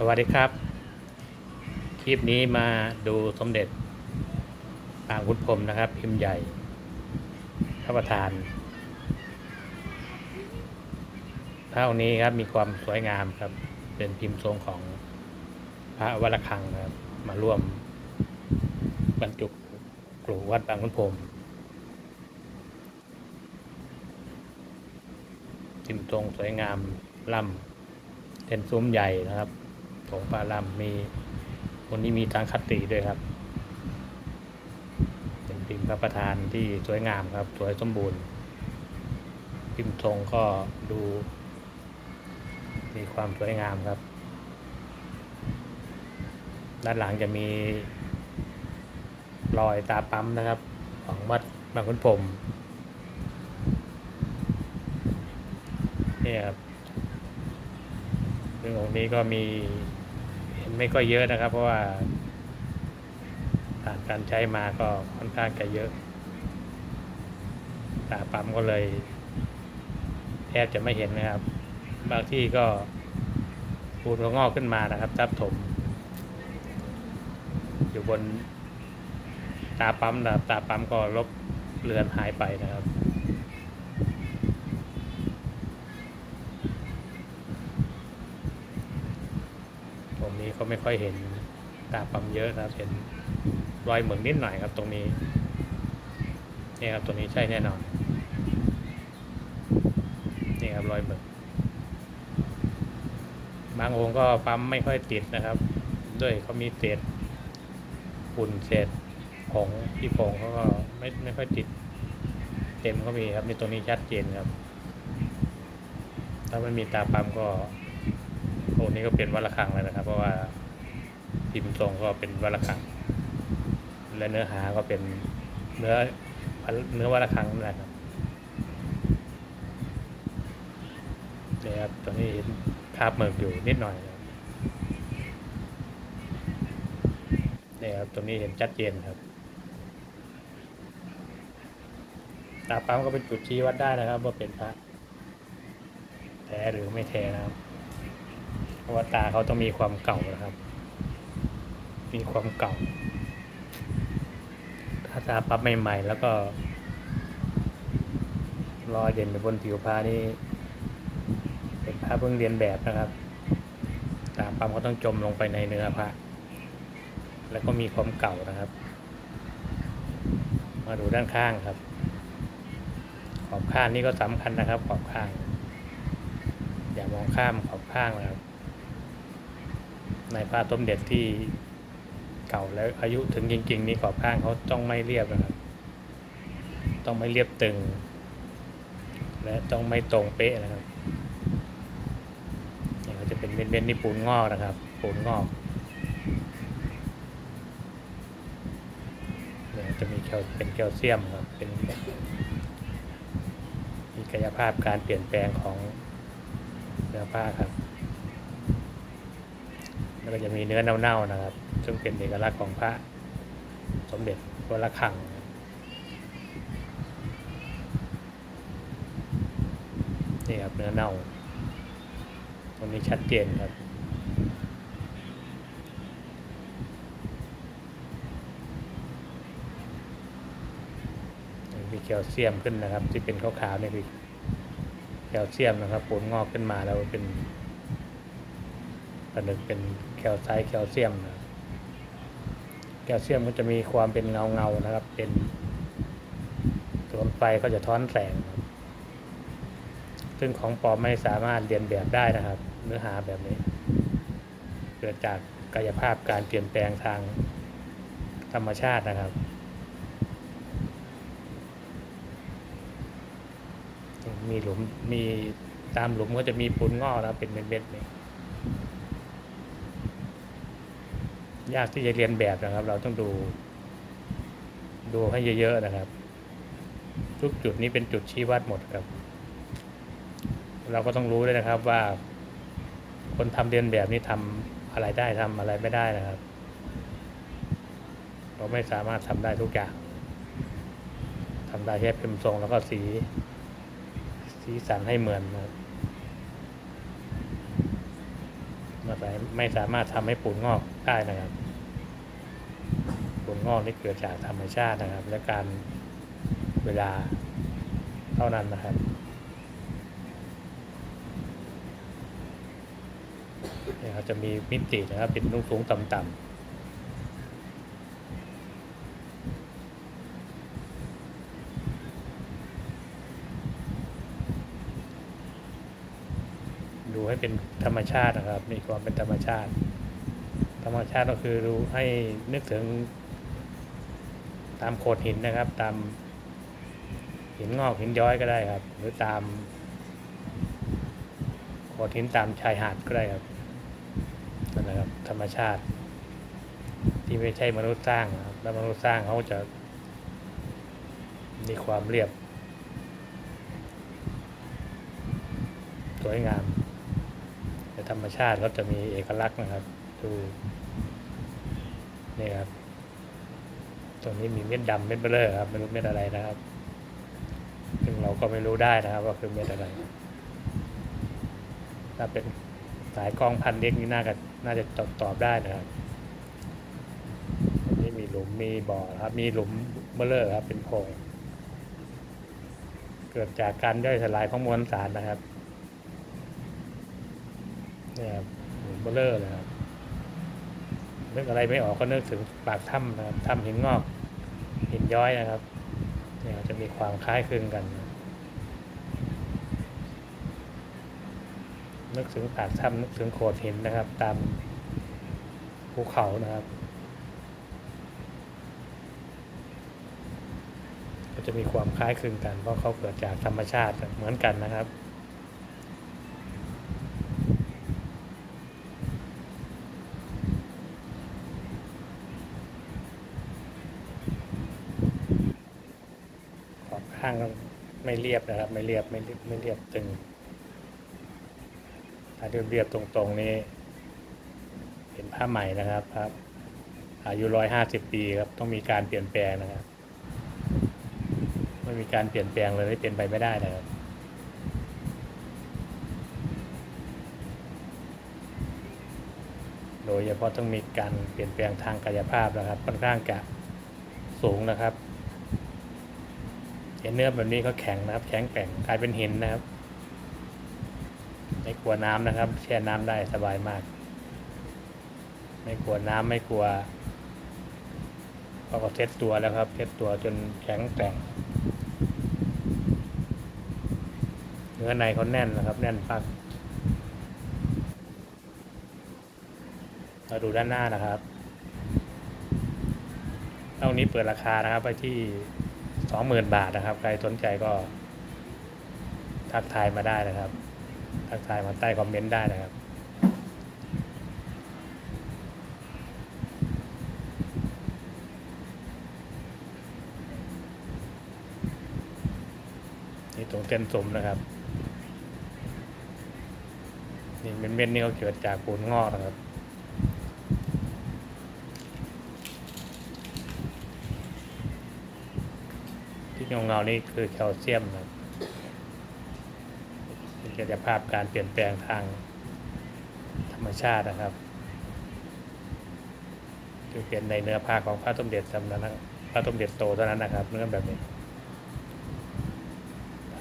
สวัสดีครับ คลิปนี้มาดูสมเด็จปางพุทธพรมนะครับ พิมพ์ใหญ่พระประธานพระองค์นี้ครับมีความสวยงามครับ เป็นพิมพ์ทรงของพระวัดระฆังครับ มาร่วมบรรจุกรูวัดปางพุทธพรมพิมพ์ทรงสวยงามล่ำเป็นซุ้มใหญ่นะครับ ถงปลาลำมีวันนี้มีทางคติด้วยครับ เป็นพิมพ์พระประธานที่สวยงามครับ สวยสมบูรณ์พิมพ์ทรงก็ดู มีความสวยงามครับ ด้านหลังจะมีรอยตาปั๊มนะครับ ของวัดบางขุนพรมนี่ครับซึ่งองค์นี้ก็มี ไม่ก็เยอะนะครับ เพราะว่าผ่านการใช้มาก็ค่อนข้างจะเยอะตาปั๊มก็เลยแทบจะไม่เห็นนะครับ บางที่ก็ปูนก็งอกขึ้นมานะครับทับถม อยู่บนตาปั๊มนะครับตาปั๊มก็ลบเลือนหายไปนะครับ ตรงนี้ ก็ไม่ค่อยเห็นตาปั๊มเยอะนะครับเห็นรอยเหมืองนิดหน่อยครับตรงนี้นี่ครับตรงนี้ใช่แน่นอนนี่ครับรอยเหมืองบางองค์ก็ปั๊มไม่ค่อยติดนะครับ ด้วยเขามีเศษฝุ่นเศษผงที่ผงเขาก็ไม่ไม่ค่อยติดเต็มก็มีครับในตรงนี้ชัดเจนครับ ถ้าไม่มีตาปั๊มก็ โอ้นี่ก็เป็นวัดระฆังแล้วนะครับ เพราะว่าพิมพ์ทรงก็เป็นวัดระฆัง และเนื้อหาก็เป็นเนื้อเนื้อวัดระฆังนั่นแหละครับนี่ครับตอนนี้เห็นคราบหมึกอยู่นิดหน่อยนะครับนี่ครับตรงนี้เห็นชัดเจนครับตาปั๊มก็เป็นจุดชี้วัดได้นะครับว่าเป็นพระแท้หรือไม่แท้นะครับ ราะว่าตาเขาต้องมีความเก่านะครับ มีความเก่า ถ้าตาปรับใหม่ ๆ แล้วก็รอยเด่นไปบนผิวพระนี่เป็นพระเพิ่งเรียนแบบนะครับ ตาปั๊มก็ต้องจมลงไปในเนื้อพระแล้วก็มีความเก่านะครับ มาดูด้านข้างครับ ขอบข้างนี่ก็สำคัญนะครับ ขอบข้าง อย่ามองข้ามขอบข้างนะครับ ในพระต้มเด็ดที่เก่าแล้วอายุถึงจริง ๆ นี่ขอบข้างเขาต้องไม่เรียบนะครับ ต้องไม่เรียบตึง และต้องไม่ตรงเป๊ะนะครับนี่ก็จะเป็นเม็ดๆนี่ปูนงอกนะครับ ปูนงอกเนี่ยจะมีแคลเป็นแคลเซียมครับเป็นมีกายภาพการเปลี่ยนแปลงของเนื้อผ้าครับ แล้วก็จะมีเนื้อเน่าๆนะครับ ซึ่งเป็นเอกลักษณ์ของพระสมเด็จวัดระฆังนี่ครับเนื้อเน่าตรงนี้ชัดเจนครับมีแคลเซียมขึ้นนะครับ ที่เป็นขาวๆนี่คือแคลเซียมนะครับปูนงอกขึ้นมาแล้วเป็นประนึกเป็น แคลไซต์แคลเซียมนะแคลเซียมก็จะมีความเป็นเงาเงานะครับ เป็นโดนไฟก็จะท้อนแสงซึ่งของปลอมไม่สามารถเรียนแบบได้นะครับ เนื้อหาแบบนี้ เกิดจากกายภาพการเปลี่ยนแปลงทางธรรมชาตินะครับมีหลุมมีตามหลุมก็จะมีปูนงอกนะเป็นเม็ดๆนี่ ยากที่จะเรียนแบบนะครับ เราต้องดู ดูให้เยอะๆนะครับ ทุกจุดนี้เป็นจุดชี้วัดหมดครับ เราก็ต้องรู้ด้วยนะครับว่า คนทำเรียนแบบนี้ทำอะไรได้ทำอะไรไม่ได้นะครับ เราไม่สามารถทำได้ทุกอย่างทำได้แค่พิมพ์ทรงแล้วก็สี สีสันให้เหมือนนะครับไม่สาไม่สามารถทำให้ปูนงอก ได้นะครับปูนงอกนี่เกิดจากธรรมชาตินะครับ และการเวลาเท่านั้นนะครับเนี่ยเขาจะมีมิตินะครับเป็นสูงสูงต่ำต่ำดูให้เป็นธรรมชาตินะครับ มีความเป็นธรรมชาติ รรมชาติก็คือดูให้นึกถึง ตามโขดหินนะครับ ตามหินงอกหินย้อยก็ได้ครับ หรือตามโขดหินตามชายหาดก็ได้ครับนั่นแหละครับธรรมชาติ ที่ไม่ใช่มนุษย์สร้างครับแล้วมนุษย์สร้างเขาจะมีความเรียบ สวยงามแต่ธรรมชาติเขาจะมีเอกลักษณ์นะครับ ดู นี่ครับ ตรงนี้มีเม็ดดำเม็ดเบลอครับไม่รู้เม็ดอะไรนะครับ ซึ่งเราก็ไม่รู้ได้นะครับ ว่าคือเม็ดอะไร ถ้าเป็นสายกล้องพันเล็กนี่น่าจะน่าจะตอบตอบได้นะครับตรงนี้มีหลุมมีบ่อครับ มีหลุมเบลอครับ เป็นโพรงเกิดจากการย่อยสลายของมวลสารนะครับเนี่ยครับหลุมเบลอเลยครับ นึกอะไรไม่ออกก็นึกถึงปากถ้ำนะครับถ้ำหินงอกหินย้อยนะครับเนี่ยจะมีความคล้ายคลึงกัน นึกถึงปากถ้ำนึกถึงโขดหินนะครับ ตามภูเขานะครับ ก็จะมีความคล้ายคลึงกัน เพราะเขาเกิดจากธรรมชาติเหมือนกันนะครับข้างก็ไม่เรียบนะครับ ไม่เรียบไม่เรียบไม่เรียบตึง ถ้าเรียบเรียบตรงๆนี้ เป็นผ้าใหม่นะครับครับอายุร้อยห้าสิบปีครับต้องมีการเปลี่ยนแปลงนะครับไม่มีการเปลี่ยนแปลงเลยไม่เป็นไปไม่ได้นะครับโดยเฉพาะต้องมีการเปลี่ยนแปลงทางกายภาพนะครับค่อนข้างจะสูงนะครับ เห็นเนื้อแบบนี้เขาแข็งนะครับ แข็งแกร่งกลายเป็นหินนะครับ ไม่กลัวน้ำนะครับ แช่น้ำได้สบายมาก ไม่กลัวน้ำไม่กลัวเขาก็เทสตัวแล้วครับเทสตัวจนแข็งแกร่งเนื้อในเขาแน่นนะครับ แน่นปักมาดูด้านหน้านะครับเท่านี้เปิดราคานะครับไปที่ สองหมื่นบาทนะครับ ใครสนใจก็ ทักทายมาได้นะครับ ทักทายมาใต้คอมเมนต์ได้นะครับนี่ตรงเส้นสมนะครับนี่เม็ดๆนี่เขาเกิดจากปูนงอกนะครับ ที่เงาเงาๆนี่คือแคลเซียมนะครับเป็นกายภาพการเปลี่ยนแปลงทางธรรมชาตินะครับคือเป็นในเนื้อผ้าของพระสมเด็จจำนั้นนะพระสมเด็จโตเท่านั้นนะครับ เนื้อแบบนี้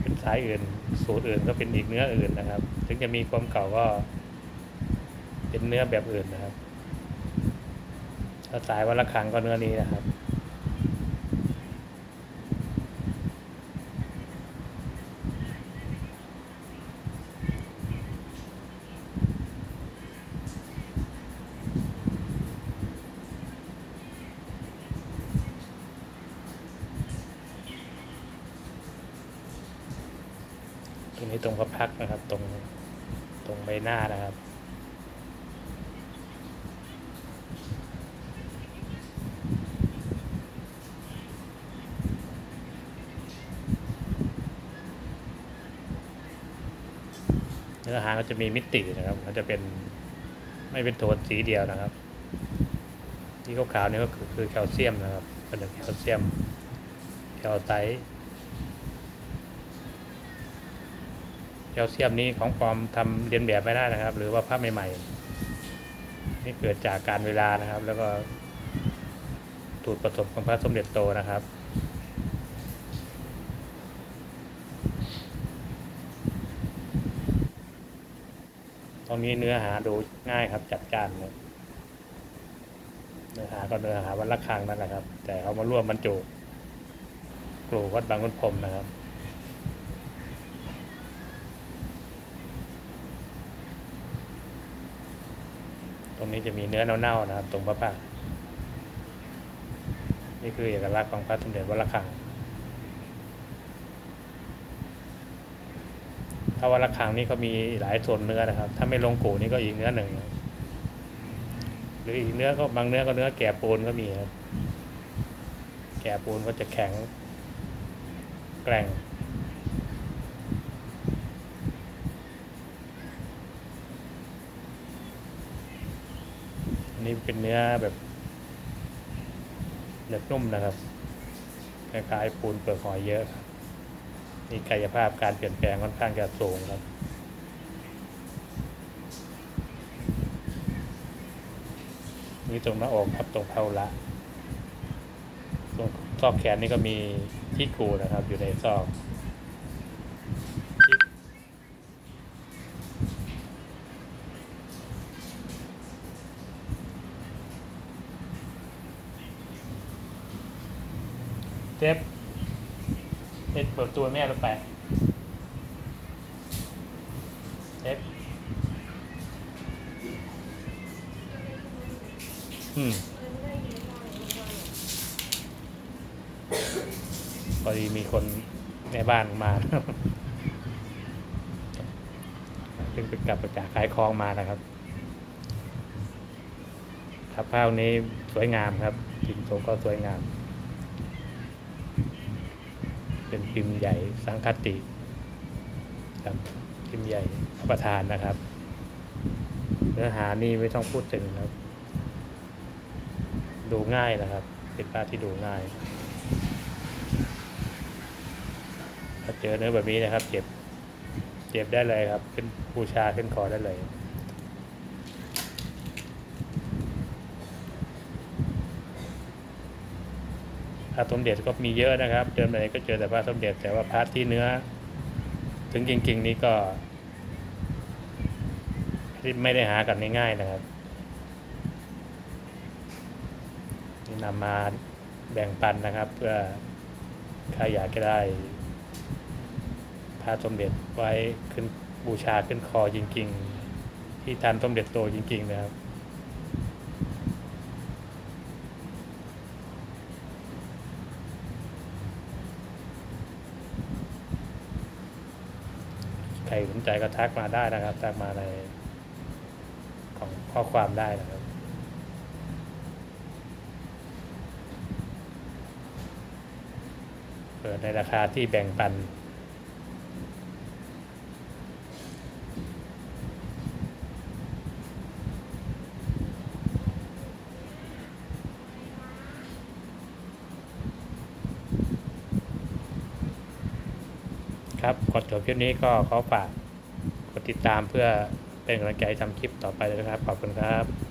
เป็นสายอื่น สูตรอื่นก็เป็นอีกเนื้ออื่นนะครับ ถึงจะมีความเก่าก็เป็นเนื้อแบบอื่นนะครับถ้าสายวันละครั้งก็เนื้อนี้นะครับ น้านะครับ เนื้อหาก็จะมีมิตินะครับมันจะเป็นไม่เป็นโทนสีเดียวนะครับที่ขาวๆนี่ก็คือคือแคลเซียมนะครับเป็นแคลเซียมแคลไซต์ ลเซียมนี้ของปลอมทำเรียนแบบไม่ได้นะครับ หรือว่าภาพใหม่ๆนี่เกิดจากการเวลานะครับ แล้วก็สูตรผสมของพระสมเด็จโตนะครับตรงนี้เนื้อหาดูง่ายครับจัดจ้านเลยเนื้อหาก็เนื้อหาวันละครังนั่นแหละครับ แต่เขามาร่วมบรรจุกลูวัดบางขุนพรหมนะครับ ตรงนี้จะมีเนื้อเน่าๆนะครับ ตรงพระพักนี่คือเอกลักษณ์ของพระสมเด็จวัดระฆังถ้าวัดระฆังนี่ก็มีหลายส่วนเนื้อนะครับ ถ้าไม่ลงกูนี่ก็อีกเนื้อหนึ่ง หรืออีกเนื้อก็บางเนื้อก็เนื้อแก่ปูนก็มีครับ แก่ปูนก็จะแข็ง แกร่ง อั นี้เป็นเนื้อแบบเนื้อนุ่มนะครับคล้ายๆปูนเปลือกหอยเยอะครับมีกายภาพการเปลี่ยนแปลงค่อนข้างจะสูงครับนี่ตรงหน้าอกครับตรงเพาละตรงซอกแขนนี่ก็มีที่กูนะครับอยู่ในซอก เจ็บเปิดตัวแม่ลงไปเจ็บอืมพอดีมีคนในบ้านมาเพิ่งไปกลับมาจากขายคลองมานะครับ ครับภาพนี้สวยงามครับพิมพ์โตก็สวยงาม เป็นพิมพ์ใหญ่สังคติครับพิมพ์ใหญ่ประทานนะครับ เนื้อหานี่ไม่ต้องพูดถึงครับ ดูง่ายนะครับ เป็นภาพที่ดูง่ายถ้าเจอเนื้อแบบนี้นะครับ เก็บเก็บได้เลยครับ ขึ้นบูชาขึ้นคอได้เลย ระสมเด็จก็มีเยอะนะครับ เดินไปไหนก็เจอแต่พระสมเด็จ แต่ว่าพระที่เนื้อ ถึงจริง ๆ นี้ก็ไม่ได้หากันง่ายๆนะครับนี่นำมาแบ่งปันนะครับ เพื่อใครอยากจะได้พระสมเด็จไว้ขึ้นบูชาขึ้นคอจริง ๆ ที่ทันสมเด็จโตจริง ๆ นะครับ ครสนใจก็ทักมาได้นะครับ ทักมาในของข้อความได้นะครับ เปิดในราคาที่แบ่งปัน ครับก่อนจบคลิปนี้ก็ขอฝากกดติดตามเพื่อเป็นกำลังใจทำคลิปต่อไปเลยนะครับ ขอบคุณครับ